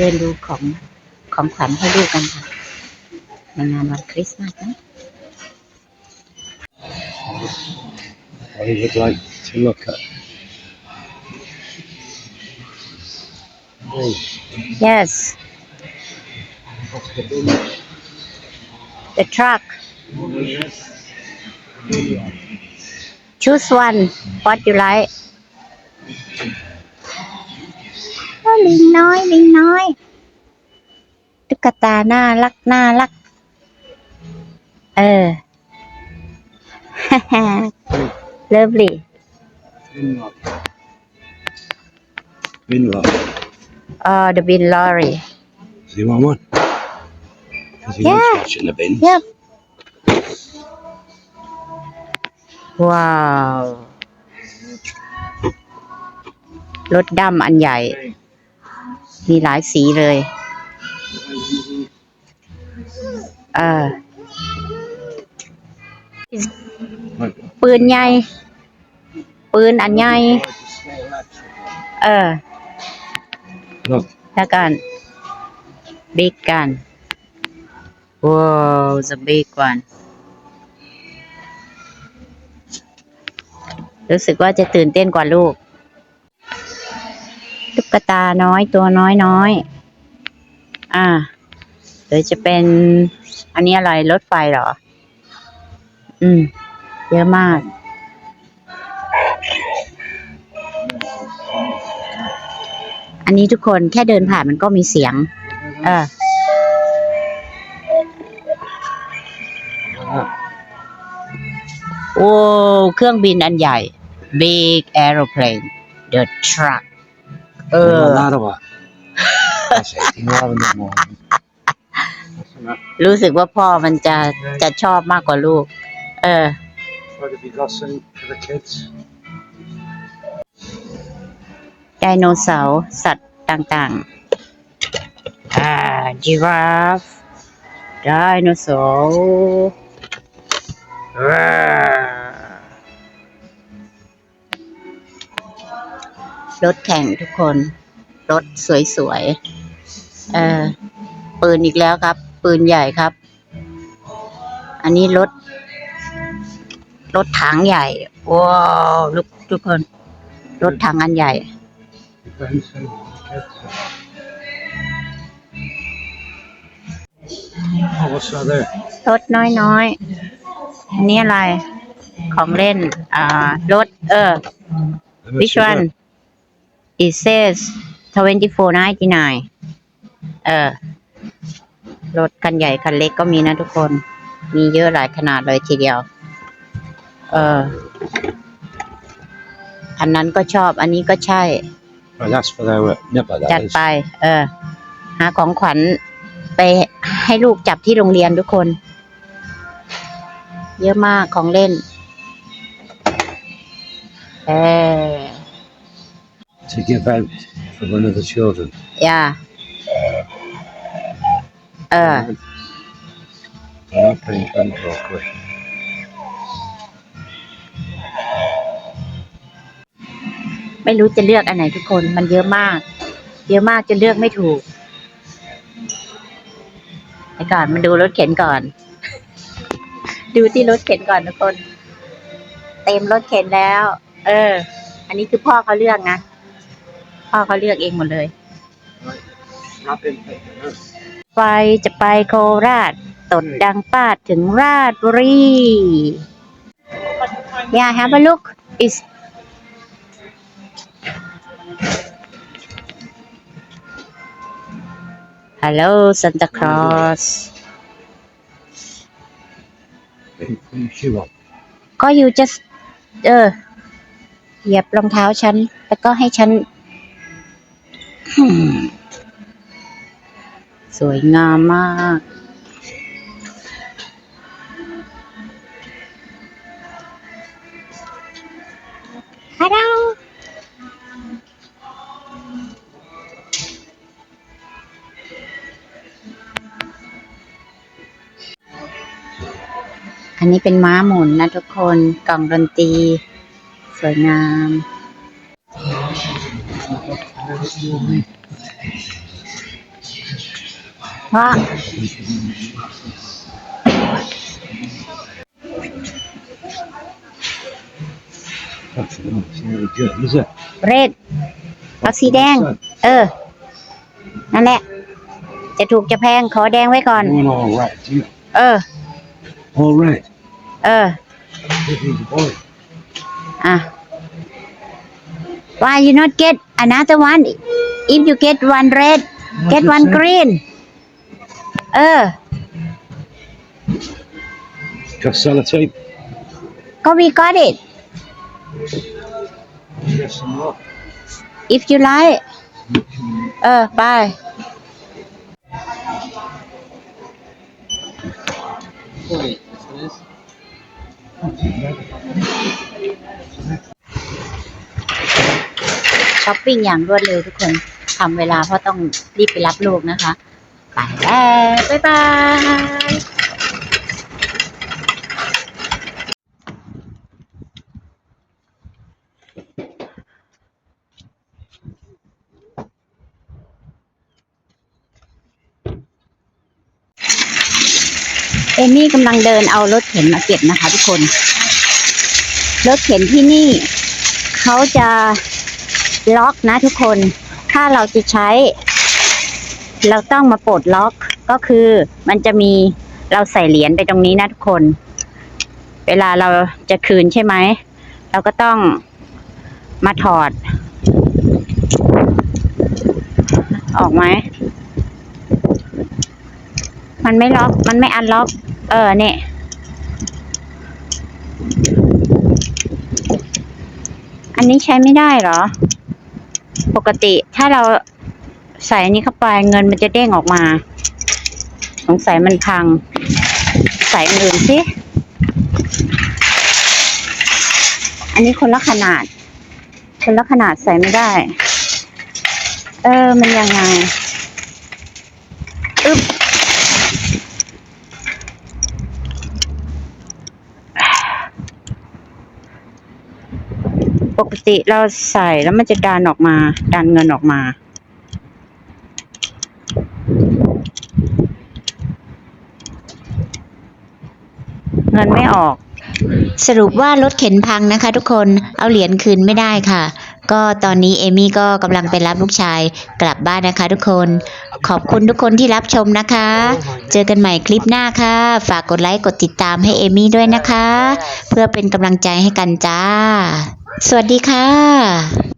เดินดูของของขวัญให้ลูกกันค่ะในงานวันคริสต์มาสนะ I would like to look at. Oh, yes the truck choose one what you like ลิงน้อยลิงน้อย ตุ๊กตาน่ารักน่ารัก เออ lovely Winlock. Winlock. oh the bin lorry Does he want one? Because he Yeah. loves watching the bin. Yep. ว้าวรถดำอันใหญ่ มีหลายสีเลย เออ ปืนใหญ่ ปืนอันใหญ่ เออ แล้วกัน big gun wow the big one รู้สึกว่าจะตื่นเต้นกว่าลูก กตาน้อยตัวน้อยน้อย อ่าหรือจะเป็น อันนี้อะไรรถไฟเหรอ อืม เยอะมาก อันนี้ทุกคนแค่เดินผ่านมันก็มีเสียง เออโอ้ เครื่องบินอันใหญ่ big aeroplane the truck เออ not that one. That's it. You know, having that more. That's enough. รู้สึกว่าพ่อมันจะจะชอบมากกว่าลูก เออ What have you got some for the kids? ไดโนเสาร์สัตว์ต่างๆ อ่าจิราฟไดโนเสาร์ว้า รถแข่งทุกคน รถสวยๆเออปืนอีกแล้วครับ ปืนใหญ่ครับ อันนี้รถ รถถังใหญ่ ว้าวลูกทุกคน รถถังอันใหญ่ Oh, what's that there? รถน้อยๆอันนี้อะไร ของเล่น อ่า รถ เออ How much which one? It says twenty four ninety nine เออรถคันใหญ่คันเล็กก็มีนะทุกคน มีเยอะหลายขนาดเลยทีเดียว เออ อันนั้นก็ชอบ อันนี้ก็ใช่ Right, that's for their nipper, จัด that is. ไป เออ หาของขวัญไปให้ลูกจับที่โรงเรียนทุกคน เยอะมากของเล่น เออ To give out for one of the children. อย่าเออ I'm not paying 24 quid. ไม่รู้จะเลือกอันไหนทุกคนมันเยอะมาก เยอะมากจนเลือกไม่ถูกไปก่อนมาดูรถเข็นก่อน ดูที่รถเข็นก่อนทุกคน เต็มรถเข็นแล้ว เออ อันนี้คือพ่อเขาเลือกนะ พ่อเขาเลือกเองหมดเลย Wrapping paper, no? ไฟจะไปโคราช ตดดังปาดถึงราชบุรี Yeah have a look is Hello Santa Claus Put your shoe on. ก็อยู่จะเออเหยียบรองเท้าฉัน แล้วก็ให้ฉันอืม สวยงามมาก ฮัลโหล อันนี้เป็นม้าหมุนนะทุกคน กล่องดนตรี สวยงาม What เพราะ That's really good, is it? เรดเอาสีแดง เออ นั่นแหละ จะถูกจะแพงขอแดงไว้ก่อน You want all red, do you? เออ All red. เออ This is boy. อะ why you not get another one if you get one red get one green เออ Got sellotape. ก็ we got it Yes, some more. if you like เออ ไป ช้อปปิ้งอย่างรวดเร็วทุกคนทำเวลาเพราะต้องรีบไปรับลูกนะคะ ไปแล้วบ๊ายบายเอมี่กำลังเดินเอารถเข็นมาเก็บนะคะทุกคน รถเข็นที่นี่ เขาจะ ล็อกนะทุกคน ถ้าเราจะใช้ เราต้องมาปลดล็อกก็คือมันจะมีเราใส่เหรียญไปตรงนี้นะทุกคน เวลาเราจะคืนใช่ไหม เราก็ต้องมาถอด ออกไหม มันไม่ล็อก มันไม่อันล็อก เออเนี่ยอันนี้ใช้ไม่ได้เหรอ ปกติถ้าเราใส่อันนี้เข้าไปเงินมันจะเด้งออกมา สงสัยมันพัง ใส่อื่นสิ อันนี้คนละขนาด คนละขนาดใส่ไม่ได้ เออ มันยังไง กติเราใส่แล้วมันจะดันออกมา ดันเงินออกมา เงินไม่ออก สรุปว่ารถเข็นพังนะคะ ทุกคนเอาเหรียญคืนไม่ได้ค่ะ ก็ตอนนี้เอมี่ก็กำลังไปรับลูกชายกลับบ้านนะคะ ทุกคน ขอบคุณทุกคนที่รับชมนะคะ เจอกันใหม่คลิปหน้าค่ะ ฝากกดไลค์กดติดตามให้เอมี่ด้วยนะคะ เพื่อเป็นกำลังใจให้กันจ้า สวัสดีค่ะ